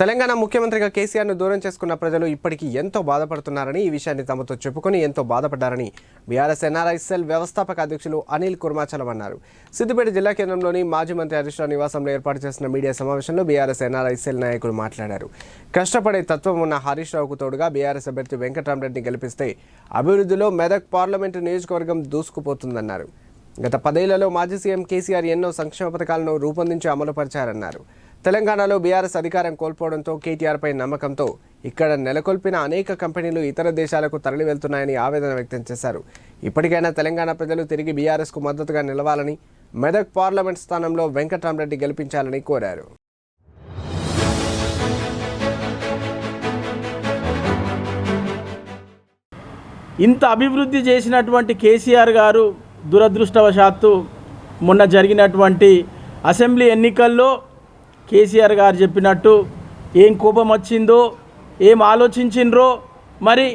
తెలంగాణ ముఖ్యమంత్రిగా కేసీఆర్ను దూరం చేసుకున్న ప్రజలు ఇప్పటికీ ఎంతో బాధపడుతున్నారని ఈ విషయాన్ని తమతో చెప్పుకొని ఎంతో బాధపడ్డారని బీఆర్ఎస్ ఎన్ఆర్ఐ వ్యవస్థాపక అధ్యక్షులు అనిల్ కుర్మాచలం అన్నారు. సిద్దిపేట జిల్లా కేంద్రంలోని మాజీ మంత్రి హరీష్ రావు నివాసంలో ఏర్పాటు చేసిన మీడియా సమావేశంలో బీఆర్ఎస్ ఎన్ఆర్ఐ నాయకులు మాట్లాడారు. కష్టపడే తత్వం ఉన్న హరీష్ రావుకు తోడుగా బీఆర్ఎస్ అభ్యర్థి వెంకటరామరెడ్డిని గెలిపిస్తే అభివృద్ధిలో మెదక్ పార్లమెంటు నియోజకవర్గం దూసుకుపోతుందన్నారు. గత పదేళ్ళలో మాజీ సీఎం కేసీఆర్ ఎన్నో సంక్షేమ పథకాలను రూపొందించి అమలుపరిచారన్నారు. తెలంగాణలో బీఆర్ఎస్ అధికారం కోల్పోవడంతో కేటీఆర్పై నమ్మకంతో ఇక్కడ నెలకొల్పిన అనేక కంపెనీలు ఇతర దేశాలకు తరలి వెళ్తున్నాయని ఆవేదన వ్యక్తం చేశారు. ఇప్పటికైనా తెలంగాణ ప్రజలు తిరిగి బీఆర్ఎస్కు మద్దతుగా నిలవాలని మెదక్ పార్లమెంట్ స్థానంలో వెంకటరామరెడ్డి గెలిపించాలని కోరారు. ఇంత అభివృద్ధి చేసినటువంటి కేసీఆర్ గారు దురదృష్టవశాత్తు మొన్న జరిగినటువంటి అసెంబ్లీ ఎన్నికల్లో కేసీఆర్ గారు చెప్పినట్టు ఏం కోపం వచ్చిందో ఏం ఆలోచించిండ్రో మరి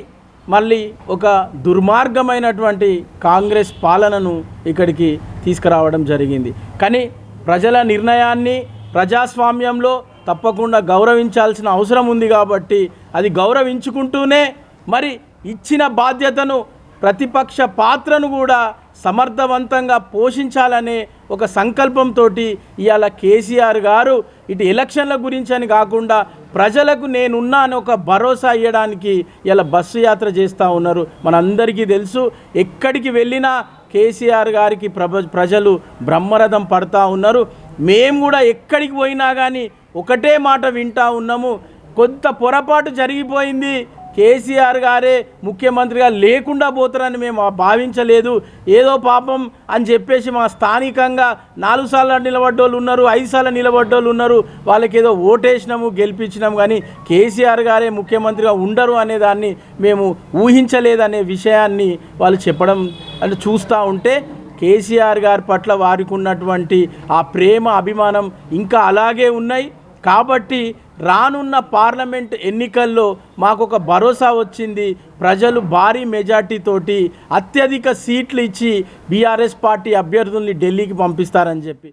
మళ్ళీ ఒక దుర్మార్గమైనటువంటి కాంగ్రెస్ పాలనను ఇక్కడికి తీసుకురావడం జరిగింది. కానీ ప్రజల నిర్ణయాన్ని ప్రజాస్వామ్యంలో తప్పకుండా గౌరవించాల్సిన అవసరం ఉంది కాబట్టి అది గౌరవించుకుంటూనే మరి ఇచ్చిన బాధ్యతను ప్రతిపక్ష పాత్రను కూడా సమర్థవంతంగా పోషించాలనే ఒక సంకల్పంతో ఇవాళ కేసీఆర్ గారు ఇటు ఎలక్షన్ల గురించి అని కాకుండా ప్రజలకు నేనున్నా అని ఒక భరోసా ఇవ్వడానికి ఇలా బస్సు యాత్ర చేస్తూ ఉన్నారు. మనందరికీ తెలుసు ఎక్కడికి వెళ్ళినా కేసీఆర్ గారికి ప్రభ ప్రజలు బ్రహ్మరథం పడతా ఉన్నారు. మేము కూడా ఎక్కడికి పోయినా కానీ ఒకటే మాట వింటా ఉన్నాము. కొంత పొరపాటు జరిగిపోయింది. కేసీఆర్ గారే ముఖ్యమంత్రిగా లేకుండా పోతారని మేము భావించలేదు. ఏదో పాపం అని చెప్పేసి మా స్థానికంగా నాలుగు సార్లు నిలబడ్డోళ్ళు ఉన్నారు ఐదు సార్లు నిలబడ్డోళ్ళు ఉన్నారు. వాళ్ళకి ఏదో ఓటేసినాము గెలిపించినాము కానీ కేసీఆర్ గారే ముఖ్యమంత్రిగా ఉండరు అనే దాన్ని మేము ఊహించలేదనే విషయాన్ని వాళ్ళు చెప్పడం అంటే చూస్తూ ఉంటే కేసీఆర్ గారి పట్ల వారికి ఉన్నటువంటి ఆ ప్రేమ అభిమానం ఇంకా అలాగే ఉన్నాయి. కాబట్టి రానున్న పార్లమెంట్ ఎన్నికల్లో మాకు ఒక భరోసా వచ్చింది. ప్రజలు భారీ మెజార్టీతోటి అత్యధిక సీట్లు ఇచ్చి బీఆర్ఎస్ పార్టీ అభ్యర్థుల్ని ఢిల్లీకి పంపిస్తారని చెప్పి.